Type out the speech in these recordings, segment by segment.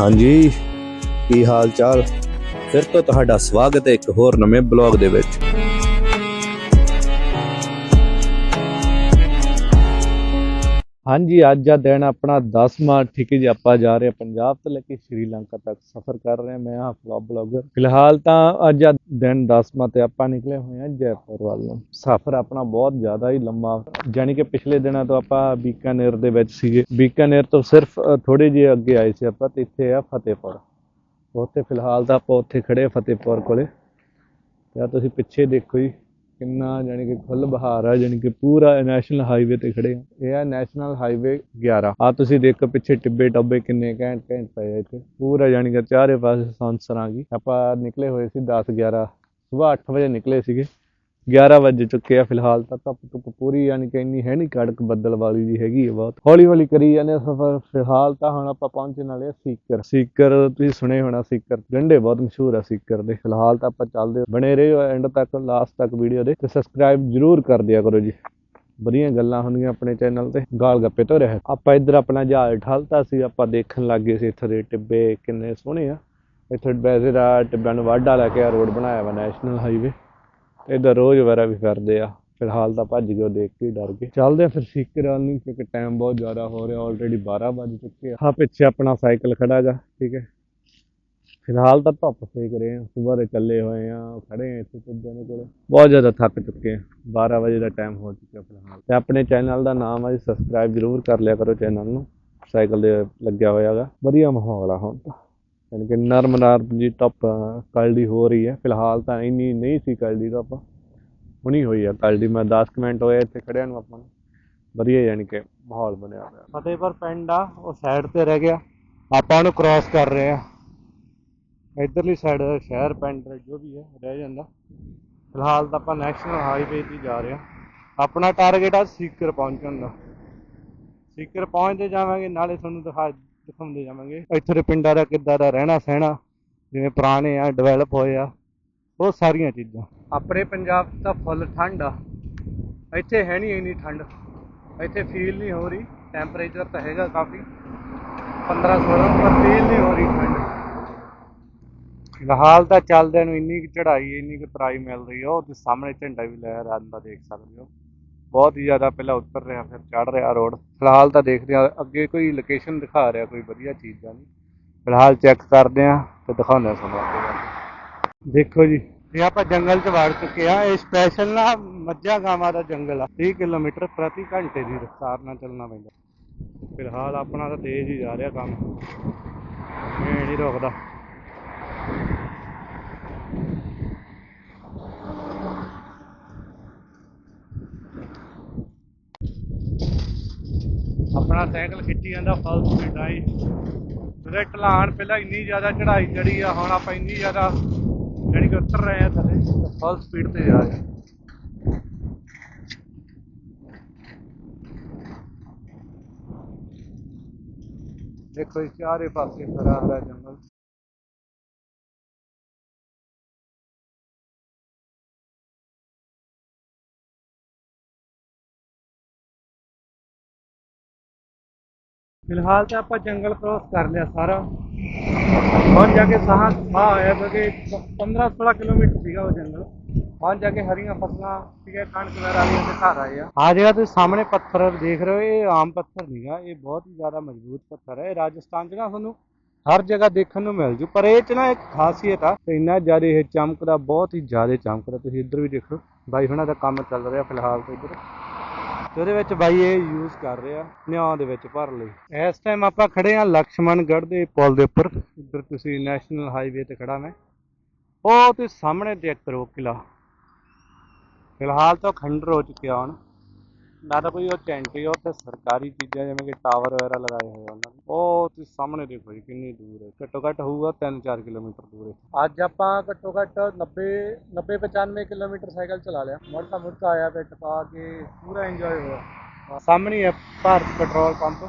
ਹਾਂਜੀ, ਕੀ ਹਾਲ ਚਾਲ? ਫਿਰ ਤੋਂ ਤੁਹਾਡਾ ਸਵਾਗਤ ਹੈ ਇੱਕ ਹੋਰ ਨਵੇਂ ਬਲੌਗ ਦੇ ਵਿੱਚ। ਹਾਂਜੀ, ਅੱਜ ਦਾ ਦਿਨ ਆਪਣਾ 10ਵਾਂ ਠੀਕ ਹੈ ਜੀ, ਆਪਾਂ ਜਾ ਰਹੇ ਹਾਂ ਪੰਜਾਬ ਤੋਂ ਲੈ ਕੇ ਸ਼੍ਰੀਲੰਕਾ ਤੱਕ ਸਫ਼ਰ ਕਰ ਰਹੇ ਹਾਂ। ਮੈਂ ਹਾਂ ਫਲੌਗ ਬਲੌਗਰ। ਫਿਲਹਾਲ ਤਾਂ ਅੱਜ ਦਾ ਦਿਨ 10ਵਾਂ ਤੇ ਆਪਾਂ ਨਿਕਲੇ ਹੋਏ ਹਾਂ ਜੈਪੁਰ ਵੱਲ ਨੂੰ। ਸਫ਼ਰ ਆਪਣਾ ਬਹੁਤ ਜ਼ਿਆਦਾ ਹੀ ਲੰਮਾ ਜਾਨੀ ਕਿ ਪਿਛਲੇ ਦਿਨਾਂ ਤੋਂ ਆਪਾਂ ਬੀਕਾਨੇਰ ਦੇ ਵਿੱਚ ਸੀਗੇ। ਬੀਕਾਨੇਰ ਤੋਂ ਸਿਰਫ ਥੋੜੇ ਜਿਹੇ ਅੱਗੇ ਆਏ ਸੀ ਆਪਾਂ ਤੇ ਇੱਥੇ ਆ ਫਤਿਹਪੁਰ। ਉੱਥੇ ਫਿਲਹਾਲ ਤਾਂ ਆਪਾਂ ਉੱਥੇ ਖੜੇ ਫਤਿਹਪੁਰ ਕੋਲੇ। ਤੇ ਆਹ ਤੁਸੀਂ ਪਿੱਛੇ ਦੇਖੋ ਜੀ। ਕਿੰਨਾ ਜਾਣੀ ਕਿ ਖੁੱਲ ਬਹਾਰ ਆ, ਜਾਣੀ ਕਿ ਪੂਰਾ ਨੈਸ਼ਨਲ ਹਾਈਵੇ ਤੇ ਖੜੇ ਆ। ਇਹ ਆ ਨੈਸ਼ਨਲ ਹਾਈਵੇ 11 ਆ ਤੁਸੀਂ ਦੇਖੋ ਪਿੱਛੇ ਟਿੱਬੇ ਟੱਬੇ ਕਿੰਨੇ ਘੈਂਟ ਘੈਂਟ ਪਏ ਇੱਥੇ। ਪੂਰਾ ਜਾਣੀ ਕਿ ਚਾਰੇ ਪਾਸੇ ਸੰਸਰਾਂ ਗਈ। ਆਪਾਂ ਨਿਕਲੇ ਹੋਏ ਸੀ 10 11 ਸਵੇਰ 8 ਵਜੇ ਨਿਕਲੇ ਸੀਗੇ। 11 ਵਜੇ ਚੁੱਕੇ ਆ ਫਿਲਹਾਲ ਤਾਂ ਧੁੱਪ ਧੁੱਪ ਪੂਰੀ, ਯਾਨੀ ਕਿ ਇੰਨੀ ਹੈ ਨਹੀਂ ਕੜਕ ਬੱਦਲ ਵਾਲੀ ਜੀ ਹੈਗੀ ਆ ਬਹੁਤ। ਹੌਲੀ ਹੌਲੀ ਕਰੀ ਜਾਂਦੇ ਆ ਸਫ਼ਰ। ਫਿਲਹਾਲ ਤਾਂ ਹੁਣ ਆਪਾਂ ਪਹੁੰਚਣ ਵਾਲੇ ਆ ਸੀਕਰ। ਸੀਕਰ ਤੁਸੀਂ ਸੁਣੇ ਹੋਣਾ, ਸੀਕਰ ਗੰਡੇ ਬਹੁਤ ਮਸ਼ਹੂਰ ਆ ਸੀਕਰ ਦੇ। ਫਿਲਹਾਲ ਤਾਂ ਆਪਾਂ ਚੱਲਦੇ ਹਾਂ। ਬਣੇ ਰਹੋ ਐਂਡ ਤੱਕ ਲਾਸਟ ਤੱਕ ਵੀਡੀਓ ਦੇ। ਤੇ ਸਬਸਕ੍ਰਾਈਬ ਜਰੂਰ ਕਰ ਦਿਆ ਕਰੋ ਜੀ। ਵਧੀਆ ਗੱਲਾਂ ਹੁੰਦੀਆਂ ਆਪਣੇ ਚੈਨਲ ਤੇ। ਗਾਲ ਗੱਪੇ ਤੋਂ ਰਹਿ। ਆਪਾਂ ਇੱਧਰ ਆਪਣਾ ਜਹਾਜ਼ ਠਲਤਾ ਸੀ। ਆਪਾਂ ਦੇਖਣ ਲੱਗੇ ਸੀ ਇੱਥੇ ਦੇ ਟਿੱਬੇ ਕਿੰਨੇ ਸੋਹਣੇ ਆ। ਇੱਥੇ ਵੈਸੇ ਦਾ ਟਿੱਬਿਆਂ ਨੂੰ ਵਾਢਾ ਲੈ ਕੇ ਆ ਰੋਡ ਬਣਾਇਆ ਵਾ ਨੈਸ਼ਨਲ ਹਾਈਵੇ ਇੱਧਰ ਰੋਜ਼ ਵਗੈਰਾ ਵੀ ਫਿਰਦੇ ਆ। ਫਿਲਹਾਲ ਤਾਂ ਭੱਜ ਗਏ, ਉਹ ਦੇਖ ਕੇ ਡਰ ਗਏ। ਚੱਲਦੇ ਆ ਫਿਰ ਸੀਕਰ ਵੱਲ ਨੂੰ, ਕਿਉਂਕਿ ਟਾਈਮ ਬਹੁਤ ਜ਼ਿਆਦਾ ਹੋ ਰਿਹਾ ਆਲਰੇਡੀ 12 ਵੱਜ ਚੁੱਕੇ ਆ। ਹਾਂ, ਪਿੱਛੇ ਆਪਣਾ ਸਾਈਕਲ ਖੜਾ ਗਾ ਠੀਕ ਹੈ। ਫਿਲਹਾਲ ਤਾਂ ਧੁੱਪ ਸੇਕ ਰਹੇ ਆ ਸਵੇਰ ਦੇ ਚੱਲੇ ਹੋਏ ਆ ਖੜੇ ਆ ਇੱਥੇ ਕੁੱਦਿਆਂ ਦੇ ਕੋਲੇ। ਬਹੁਤ ਜ਼ਿਆਦਾ ਥੱਕ ਚੁੱਕੇ ਆ 12 ਵਜੇ ਦਾ ਟਾਈਮ ਹੋ ਚੁੱਕਿਆ ਫਿਲਹਾਲ। ਤੇ ਆਪਣੇ ਚੈਨਲ ਦਾ ਨਾਮ ਹੈ ਜੀ ਸਬਸਕ੍ਰਾਈਬ ਜ਼ਰੂਰ ਕਰ ਲਿਆ ਕਰੋ ਚੈਨਲ ਨੂੰ। ਸਾਈਕਲ ਦੇ ਲੱਗਿਆ ਹੋਇਆਗਾ ਵਧੀਆ ਮਾਹੌਲ ਆ ਹੁਣ ਤਾਂ। ਯਾਨੀ ਕਿ ਨਰਮ ਨਰਮ ਜੀ ਟੱਪ ਕਲਡੀ ਹੋ ਰਹੀ ਹੈ। ਫਿਲਹਾਲ ਤਾਂ ਇੰਨੀ ਨਹੀਂ ਸੀ ਕਲਡੀ ਤਾਂ ਆਪਾਂ। ਹੁਣੀ ਹੋਈ ਆ ਕਲਡੀ। ਮੈਂ 10 ਕੁ ਮਿੰਟ ਹੋਏ ਇੱਥੇ ਖੜਿਆਂ ਨੂੰ ਆਪਾਂ ਨੂੰ। ਵਧੀਆ ਯਾਨੀ ਕਿ ਮਾਹੌਲ ਬਣਿਆ ਹੋਇਆ। ਫਤਿਹਪੁਰ ਪਿੰਡ ਆ, ਉਹ ਸਾਈਡ ਤੇ ਰਹਿ ਗਿਆ। ਆਪਾਂ ਉਹਨੂੰ ਕ੍ਰਾਸ ਕਰ ਰਹੇ ਆ। ਇਧਰਲੀ ਸਾਈਡ ਸ਼ਹਿਰ, ਪਿੰਡ ਜੋ ਵੀ ਹੈ ਰਹਿ ਜਾਂਦਾ। ਫਿਲਹਾਲ ਤਾਂ ਆਪਾਂ ਨੈਸ਼ਨਲ ਹਾਈਵੇ ਤੇ ਹੀ ਜਾ ਰਹੇ ਆ। ਆਪਣਾ ਟਾਰਗੇਟ ਆ ਸੀਕਰ ਪਹੁੰਚਣ ਦਾ। ਸੀਕਰ ਪਹੁੰਚਦੇ ਜਾਵਾਂਗੇ, ਨਾਲੇ ਤੁਹਾਨੂੰ ਦਿਖਾ ਦਿਖਾਉਂਦੇ ਜਾਵਾਂਗੇ। ਇੱਥੇ ਦੇ ਪਿੰਡਾਂ ਦਾ ਕਿੱਦਾਂ ਦਾ ਰਹਿਣਾ ਸਹਿਣਾ ਜਿਵੇਂ ਪੁਰਾਣੇ ਆ ਡਿਵੈਲਪ ਹੋਏ ਆ ਉਹ ਸਾਰੀਆਂ ਚੀਜ਼ਾਂ। ਆਪਣੇ ਪੰਜਾਬ ਤਾਂ ਫੁੱਲ ਠੰਡ ਆ। ਇੱਥੇ ਹੈ ਨਹੀਂ ਇੰਨੀ ਠੰਡ। ਇੱਥੇ ਫੀਲ ਨਹੀਂ ਹੋ ਰਹੀ। ਟੈਂਪਰੇਚਰ ਤਾਂ ਹੈਗਾ ਕਾਫੀ। 15 16 ਪਰ ਫੀਲ ਨਹੀਂ ਹੋ ਰਹੀ ਠੰਡ। ਫਿਲਹਾਲ ਤਾਂ ਚੱਲਦਿਆਂ ਨੂੰ ਇੰਨੀ ਚੜ੍ਹਾਈ ਇੰਨੀ ਕੁ ਤਰਾਈ ਮਿਲ ਰਹੀ ਆ। ਉਹ ਤੇ ਸਾਹਮਣੇ ਝੰਡਾ ਵੀ ਲਹਿਰ ਆਉਂਦਾ ਦੇਖ ਸਕਦੇ ਹੋ। ਬਹੁਤ ਹੀ ਜ਼ਿਆਦਾ ਪਹਿਲਾਂ ਉਤਰ ਰਿਹਾ, ਫਿਰ ਚੜ ਰਿਹਾ ਰੋਡ। ਫਿਲਹਾਲ ਤਾਂ ਦੇਖਦੇ ਆ ਅੱਗੇ ਕੋਈ ਲੋਕੇਸ਼ਨ ਦਿਖਾ ਰਿਹਾ, ਕੋਈ ਵਧੀਆ ਚੀਜ਼ ਦਾ ਨਹੀਂ। ਫਿਲਹਾਲ ਚੈੱਕ ਕਰਦੇ ਆ ਤੇ ਦਿਖਾਉਂਦੇ ਆ ਤੁਹਾਨੂੰ ਦੇਖੋ ਜੀ, ਇਹ ਆਪਾਂ ਜੰਗਲ 'ਚ ਵੜ ਚੁੱਕੇ ਆ ਇਹ ਸਪੈਸ਼ਲ ਨਾ ਮੱਝਾਂ ਗਾਵਾਂ ਦਾ ਜੰਗਲ ਆ। 30 ਕਿਲੋਮੀਟਰ ਪ੍ਰਤੀ ਘੰਟੇ ਦੀ ਰਫ਼ਤਾਰ ਨਾਲ ਚੱਲਣਾ ਪੈਂਦਾ। ਫਿਲਹਾਲ ਆਪਣਾ ਤਾਂ ਤੇਜ਼ ਹੀ ਜਾ ਰਿਹਾ ਕੰਮ। ਇਹ ਨਹੀਂ ਰੁਕਦਾ। ਆਪਣਾ ਸਾਈਕਲ ਖਿੱਚੀ ਜਾਂਦਾ ਫਲ ਸਪੀਡ ਆਈ ਉਹਦੇ ਢਲਾਣ ਪਹਿਲਾਂ ਇੰਨੀ ਜ਼ਿਆਦਾ ਚੜਾਈ ਚੜੀ ਆ, ਹੁਣ ਆਪਾਂ ਇੰਨੀ ਜ਼ਿਆਦਾ ਜਿਹੜੀ ਕਿ ਉਤਰ ਰਹੇ ਆ ਥੱਲੇ ਫਲ ਸਪੀਡ ਤੇ ਜਾ ਰਹੇ ਦੇਖੋ ਇਸ ਚਾਰੇ ਪਾਸੇ ਹਰਾ ਹਰਾ ਜੰਗਲ। ਫਿਲਹਾਲ ਤਾਂ ਆਪਾਂ ਜੰਗਲ ਕ੍ਰੋਸ ਕਰ ਲਿਆ ਸਾਰਾ। ਹੁਣ ਜਾ ਕੇ ਸਾਹ ਸਾਹ ਆਇਆ ਕਿਉਂਕਿ 15 16 ਕਿਲੋਮੀਟਰ ਸੀਗਾ ਉਹ ਜੰਗਲ। ਹੁਣ ਜਾ ਕੇ ਹਰੀਆਂ ਫਸਲਾਂ ਸੀਗੇ ਕਣਕ ਵਗੈਰਾ ਵਾਲੀਆਂ ਤੇ ਘਰ ਆਏ ਆ। ਆ ਜਿਹੜਾ ਤੁਸੀਂ ਸਾਹਮਣੇ ਪੱਥਰ ਦੇਖ ਰਹੇ ਹੋ, ਇਹ ਆਮ ਪੱਥਰ ਨਹੀਂਗਾ ਇਹ ਬਹੁਤ ਹੀ ਜ਼ਿਆਦਾ ਮਜ਼ਬੂਤ ਪੱਥਰ ਹੈ। ਇਹ ਰਾਜਸਥਾਨ 'ਚ ਨਾ ਤੁਹਾਨੂੰ ਹਰ ਜਗ੍ਹਾ ਦੇਖਣ ਨੂੰ ਮਿਲ ਜੂ, ਪਰ ਇਹ 'ਚ ਨਾ ਇੱਕ ਖਾਸੀਅਤ ਆ ਇੰਨਾ ਜ਼ਿਆਦਾ ਇਹ ਚਮਕਦਾ, ਬਹੁਤ ਹੀ ਜ਼ਿਆਦਾ ਚਮਕਦਾ। ਤੁਸੀਂ ਇੱਧਰ ਵੀ ਦੇਖੋ ਬਾਈ ਹੁਣਾਂ ਦਾ ਕੰਮ ਚੱਲ ਰਿਹਾ ਫਿਲਹਾਲ ਤਾਂ ਇੱਧਰ। ਤੇ ਉਹਦੇ ਵਿੱਚ ਬਾਈ ਇਹ ਯੂਜ਼ ਕਰ ਰਿਹਾ, ਨਿਆਂ ਦੇ ਵਿੱਚ ਭਰ ਲਈ। ਇਸ ਟਾਈਮ ਆਪਾਂ ਖੜੇ ਆ ਲਕਸ਼ਮਣਗੜ੍ਹ ਦੇ ਪੁਲ ਦੇ ਉੱਪਰ, ਇੱਧਰ ਤੁਸੀਂ ਨੈਸ਼ਨਲ ਹਾਈਵੇ ਤੇ ਖੜਾ ਮੈਂ। ਉਹ ਤੇ ਸਾਹਮਣੇ ਦੇਖ ਕਰੋ ਕਿਲਾ। ਫਿਲਹਾਲ ਤਾਂ ਉਹ ਖੰਡਰ ਹੋ ਚੁੱਕਿਆ ਹੁਣ। ਨਾ ਤਾਂ ਕੋਈ ਉਹ ਟੈਂਟੀ ਉਹ ਤੇ ਸਰਕਾਰੀ ਚੀਜ਼ਾਂ ਜਿਵੇਂ ਕਿ ਟਾਵਰ ਵਗੈਰਾ ਲਗਾਏ ਹੋਏ ਉਹਨਾਂ ਨੇ। ਉਹ ਤੁਸੀਂ ਸਾਹਮਣੇ ਦੇਖੋ ਜੀ ਕਿੰਨੀ ਦੂਰ ਹੈ। ਘੱਟੋ ਘੱਟ ਹੋਊਗਾ 3-4 ਕਿਲੋਮੀਟਰ ਦੂਰ ਹੈ ਅੱਜ ਆਪਾਂ ਘੱਟੋ ਘੱਟ 90 90 95 ਕਿਲੋਮੀਟਰ ਸਾਈਕਲ ਚਲਾ ਲਿਆ। ਮੁੜਕਾ ਮੁੜਕਾ ਆਇਆ ਵਿੱਚ ਪਾ ਕੇ ਪੂਰਾ ਇੰਜੋਏ ਹੋਇਆ। ਸਾਹਮਣੇ ਹੈ ਭਾਰਤ ਪੈਟਰੋਲ ਪੰਪ।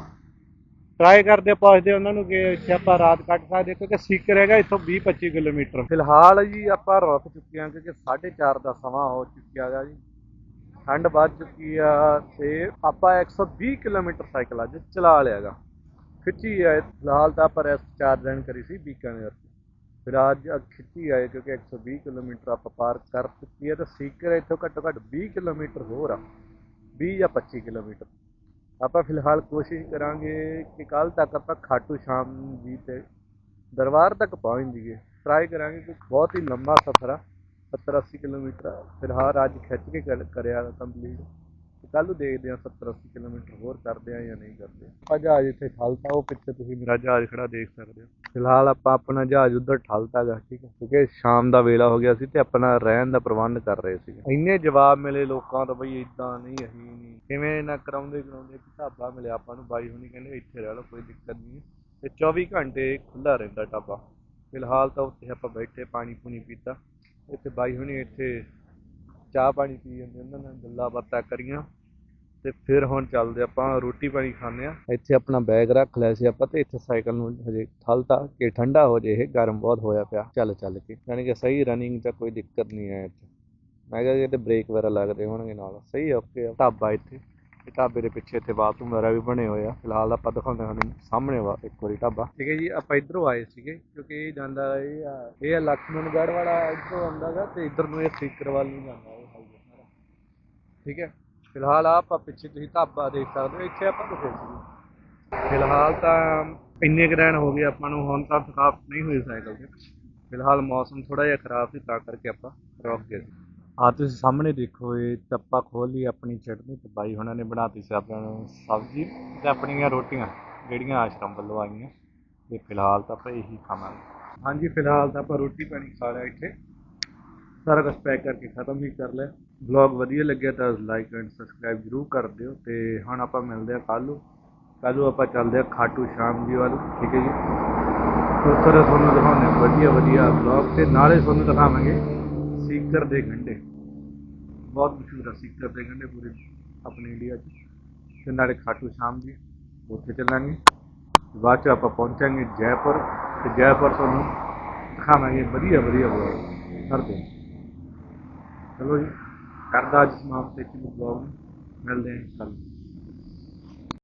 ਟਰਾਈ ਕਰਦੇ ਪੁੱਛਦੇ ਉਹਨਾਂ ਨੂੰ ਕਿ ਇੱਥੇ ਆਪਾਂ ਰਾਤ ਕੱਟ ਸਕਦੇ ਕਿਉਂਕਿ ਸੀਕਰ ਹੈਗਾ ਇੱਥੋਂ 20 25 ਕਿਲੋਮੀਟਰ। ਫਿਲਹਾਲ ਜੀ ਆਪਾਂ ਰੁਕ ਚੁੱਕੇ ਹਾਂ ਕਿਉਂਕਿ 4:30 ਦਾ ਸਮਾਂ ਹੋ ਚੁੱਕਿਆ ਹੈਗਾ ਜੀ। ਠੰਡ ਵੱਧ ਚੁੱਕੀ ਆ ਤੇ ਆਪਾਂ 120 ਕਿਲੋਮੀਟਰ ਸਾਈਕਲ ਅੱਜ ਚਲਾ ਲਿਆਗਾ। ਖਿੱਚੀ ਹੈ ਫਿਲਹਾਲ ਤਾਂ ਆਪਾਂ ਰੈਸਟ ਚਾਰ ਦਿਨ ਕਰੀ ਸੀ ਬੀਕਾਨੇਰ ਤੋਂ ਫਿਰ ਅੱਜ ਅੱਜ ਖਿੱਚੀ ਆਏ ਕਿਉਂਕਿ 120 ਕਿਲੋਮੀਟਰ ਆਪਾਂ ਪਾਰ ਕਰ ਚੁੱਕੀ ਹੈ ਤਾਂ ਸੀਕਰ ਇੱਥੋਂ ਘੱਟੋ ਘੱਟ 20 ਕਿਲੋਮੀਟਰ ਹੋਰ ਆ। 20 ਜਾਂ 25 ਕਿਲੋਮੀਟਰ। ਆਪਾਂ ਫਿਲਹਾਲ ਕੋਸ਼ਿਸ਼ ਕਰਾਂਗੇ ਕਿ ਕੱਲ ਤੱਕ ਆਪਾਂ ਖਾਟੂ ਸ਼ਾਮ ਜੀ ਤੇ ਦਰਬਾਰ ਤੱਕ ਪਹੁੰਚ ਜਾਈਏ। ਟਰਾਈ ਕਰਾਂਗੇ ਕਿ ਬਹੁਤ ਹੀ ਲੰਮਾ ਸਫ਼ਰ ਆ। 70 80 ਕਿਲੋਮੀਟਰ। ਫਿਲਹਾਲ ਅੱਜ ਖਿੱਚ ਕੇ ਕਰ- ਕਰਿਆ ਕੰਪਲੀਟ ਕੱਲ ਨੂੰ ਦੇਖਦੇ ਆ 70 80 ਕਿਲੋਮੀਟਰ ਹੋਰ ਕਰਦੇ ਆ ਜਾਂ ਨਹੀਂ ਕਰਦੇ। ਆਪਾਂ ਜਹਾਜ਼ ਇੱਥੇ ਠਲਤਾ ਉਹ ਪਿੱਛੇ ਤੁਸੀਂ ਮੇਰਾ ਜਹਾਜ਼ ਖੜਾ ਦੇਖ ਸਕਦੇ ਹੋ। ਫਿਲਹਾਲ ਆਪਾਂ ਆਪਣਾ ਜਹਾਜ਼ ਉੱਧਰ ਠਲਤਾ ਗਾ ਠੀਕ ਹੈ। ਕਿਉਂਕਿ ਸ਼ਾਮ ਦਾ ਵੇਲਾ ਹੋ ਗਿਆ ਸੀ ਤੇ ਆਪਣਾ ਰਹਿਣ ਦਾ ਪ੍ਰਬੰਧ ਕਰ ਰਹੇ ਸੀ ਇੰਨੇ ਜਵਾਬ ਮਿਲੇ ਲੋਕਾਂ ਤੋਂ ਬਈ ਇਦਾਂ ਨਹੀਂ ਅਸੀਂ ਨਹੀਂ। ਕਿਵੇਂ ਨਾ ਕਰਾਉਂਦੇ ਕਰਾਉਂਦੇ ਇੱਕ ਢਾਬਾ ਮਿਲਿਆ ਆਪਾਂ ਨੂੰ ਬਾਈ ਹੁਣੀ ਕਹਿੰਦੇ ਇੱਥੇ ਰਹਿ ਲਓ ਕੋਈ ਦਿੱਕਤ ਨਹੀਂ ਹੈ। ਤੇ 24 ਘੰਟੇ ਖੁੱਲਾ ਰਹਿੰਦਾ ਢਾਬਾ। ਫਿਲਹਾਲ ਤਾਂ ਉੱਥੇ ਆਪਾਂ ਬੈਠੇ ਪਾਣੀ ਪੂਣੀ ਪੀਤਾ। ਇੱਥੇ ਬਾਈ ਹੁਣੀ ਇੱਥੇ ਚਾਹ ਪਾਣੀ ਪੀ ਜਾਂਦੇ, ਉਹਨਾਂ ਨਾਲ ਗੱਲਾਂ ਬਾਤਾਂ ਕਰੀਆਂ ਤੇ ਫਿਰ ਹੁਣ ਚੱਲਦੇ ਆਪਾਂ ਰੋਟੀ ਪਾਣੀ ਖਾਂਦੇ ਆ ਇੱਥੇ ਆਪਣਾ ਬੈਗ ਰੱਖ ਲਿਆ ਸੀ ਆਪਾਂ ਤੇ ਇੱਥੇ ਸਾਈਕਲ ਨੂੰ ਹਜੇ ਠਲਤਾ ਕਿ ਠੰਡਾ ਹੋ ਜੇ, ਇਹ ਗਰਮ ਬਹੁਤ ਹੋਇਆ ਪਿਆ। ਚੱਲ ਚੱਲ ਕੇ, ਯਾਨੀ ਕਿ ਸਹੀ ਰਨਿੰਗ ਦਾ ਕੋਈ ਦਿੱਕਤ ਨਹੀਂ ਹੈ ਇੱਥੇ। ਮੈਂ ਕਿਹਾ ਜੇ ਤੇ ਬ੍ਰੇਕ ਵਗੈਰਾ ਲੱਗਦੇ ਹੋਣਗੇ ਨਾਲ, ਸਹੀ ਓਕੇ ਆ। ਢਾਬਾ ਇੱਥੇ। ਇਹ ਢਾਬੇ ਦੇ ਪਿੱਛੇ ਇੱਥੇ ਬਾਥਰੂਮ ਵਗੈਰਾ ਵੀ ਬਣੇ ਹੋਏ ਆ। ਫਿਲਹਾਲ ਆਪਾਂ ਦਿਖਾਉਂਦੇ ਤੁਹਾਨੂੰ ਸਾਹਮਣੇ ਵਾ, ਇੱਕ ਵਾਰੀ ਢਾਬਾ। ਠੀਕ ਹੈ ਜੀ, ਆਪਾਂ ਇਧਰੋਂ ਆਏ ਸੀਗੇ, ਕਿਉਂਕਿ ਇਹ ਜਾਂਦਾ ਇਹ ਆ, ਇਹ ਲਖਮਨਗੜ ਵਾਲਾ ਇਧਰੋਂ ਆਉਂਦਾਗਾ ਤੇ ਇਧਰ ਨੂੰ ਇਹ ਸੀਕਰ ਨੂੰ ਜਾਂਦਾ ਹੈ ਹਾਈਵੇ ਸਾਰਾ। ਠੀਕ ਹੈ, ਫਿਲਹਾਲ ਆਪਾਂ ਪਿੱਛੇ ਤੁਸੀਂ ਢਾਬਾ ਦੇਖ ਸਕਦੇ ਹੋ, ਇੱਥੇ ਆਪਾਂ ਰੁਕੇ ਸੀ ਫਿਲਹਾਲ ਤਾਂ ਇੰਨੇ ਗ੍ਰਹਿਣ ਹੋ ਗਏ ਆਪਾਂ ਨੂੰ, ਹੁਣ ਤਾਂ ਥਕਾਵਟ ਨਹੀਂ ਹੋਈ ਸਾਈਕਲ ਤੇ। ਫਿਲਹਾਲ ਮੌਸਮ ਥੋੜਾ ਜਿਹਾ ਖਰਾਬ ਸੀ, ਤਾਂ ਕਰਕੇ ਆਪਾਂ ਰੁਕ ਗਏ ਆ ਤੁਸੀਂ ਸਾਹਮਣੇ ਦੇਖੋ, ਇਹ ਟੱਪਾ ਖੋਲ ਲਈ ਆਪਣੀ ਚਟਨੀ ਤੇ ਬਾਈ ਉਹਨਾਂ ਨੇ ਬਣਾਤੀ ਸੀ ਆਪਾਂ ਨੂੰ ਸਬਜ਼ੀ ਤੇ ਆਪਣੀਆਂ ਰੋਟੀਆਂ, ਜਿਹੜੀਆਂ ਆਸ਼ਰਮ ਵੱਲੋਂ ਆਈਆਂ। ਤੇ ਫਿਲਹਾਲ ਤਾਂ ਆਪਾਂ ਇਹੀ ਖਾਵਾਂਗੇ। ਹਾਂਜੀ, ਫਿਲਹਾਲ ਤਾਂ ਆਪਾਂ ਰੋਟੀ ਪਾਣੀ ਖਾ ਲਿਆ ਇੱਥੇ। ਸਾਰਾ ਕੁਝ ਪੈਕ ਕਰਕੇ ਖਤਮ ਵੀ ਕਰ ਲਿਆ। ਵਲੌਗ ਵਧੀਆ ਲੱਗਿਆ ਤਾਂ ਲਾਈਕ ਐਂਡ ਸਬਸਕ੍ਰਾਈਬ ਜਰੂਰ ਕਰ ਦਿਓ। ਤੇ ਹੁਣ ਆਪਾਂ ਮਿਲਦੇ ਆ ਕੱਲ੍ਹ ਨੂੰ। ਕੱਲ੍ਹ ਨੂੰ ਆਪਾਂ ਚੱਲਦੇ ਆ ਖਾਟੂ ਸ਼ਾਮ ਜੀ ਵੱਲ, ਠੀਕ ਹੈ ਜੀ? ਉੱਧਰ ਤੁਹਾਨੂੰ ਦਿਖਾਉਂਦੇ ਹਾਂ ਵਧੀਆ ਵਧੀਆ ਵਲੌਗ ਤੇ ਨਾਲੇ ਤੁਹਾਨੂੰ ਦਿਖਾਵਾਂਗੇ ਸੀਕਰ ਦੇ ਗੰਢੇ। ਬਹੁਤ ਮਸ਼ਹੂਰ ਆ ਸੀਕਰ ਦੇ ਗੰਢੇ ਪੂਰੇ ਆਪਣੇ ਇੰਡੀਆ 'ਚ। ਤੇ ਨਾਲੇ ਖਾਟੂ ਸ਼ਾਮ ਜੀ, ਉੱਥੇ ਚੱਲਾਂਗੇ। ਬਾਅਦ 'ਚ ਆਪਾਂ ਪਹੁੰਚਾਂਗੇ ਜੈਪੁਰ। ਤੇ ਜੈਪੁਰ ਤੁਹਾਨੂੰ ਦਿਖਾਵਾਂਗੇ ਵਧੀਆ ਵਧੀਆ ਵਲੌਗ ਕਰਦੇ ਦਿਨ ਚਲੋ ਜੀ, ਕਰਦਾ ਅੱਜ ਸਮਾਪਤ ਇੱਥੇ ਬਲੌਗ ਨੂੰ। ਮਿਲਦੇ ਹਾਂ ਕੱਲ੍ਹ।